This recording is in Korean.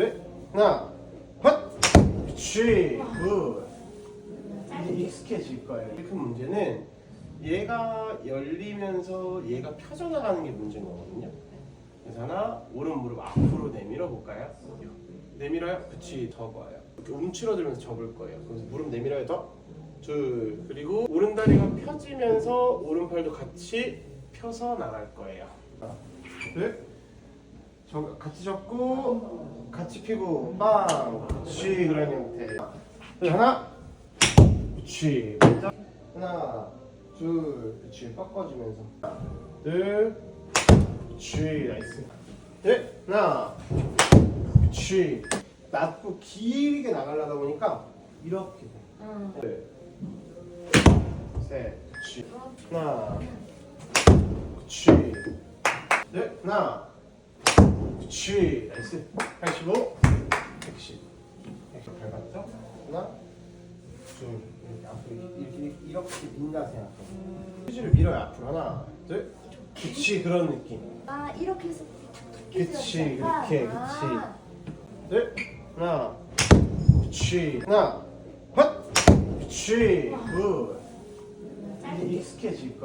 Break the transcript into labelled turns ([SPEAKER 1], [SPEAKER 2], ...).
[SPEAKER 1] 넷, 하나, 헛, 그렇지, 굿. 익숙해질 거예요. 그 문제는 얘가 열리면서 얘가 펴져나가는 게 문제인 거거든요. 그래서 하나 오른 무릎 앞으로 내밀어 볼까요? 내밀어요? 그치 접어요. 이렇게 움츠러들면서 접을 거예요. 그래서 무릎 내밀어요 더. 둘 그리고 오른 다리가 펴지면서 오른팔도 같이 펴서 나갈 거예요. 하나, 둘. 저 같이 접고 같이 펴고 빵. 그렇지 그런 형태. 둘, 하나. 그렇지. 하나, 둘, 그렇지. 꺾어주면서. 하나, 둘, 그렇지. 나이스. 넷, 하나, 그렇지. 낮고 길게 나가려다 보니까 이렇게 돼.
[SPEAKER 2] 응.
[SPEAKER 1] 둘, 셋, 그렇지. 하나, 그렇지. 넷, 하나, 그렇지. 나이스. 85, 110. 이렇게 밟았죠? 하나, 둘, 이렇게 앞으로 이렇게 이렇게, 민다 생각해. 휴지를 밀어요 앞으로 하나, 둘, 그렇지 그런 느낌.
[SPEAKER 2] 아 이렇게 해서 탁
[SPEAKER 1] 그렇게,
[SPEAKER 2] 아,
[SPEAKER 1] 둘, 하나, 그렇지, 하나, 헛, 그렇지, 굿. 익숙해질 거야.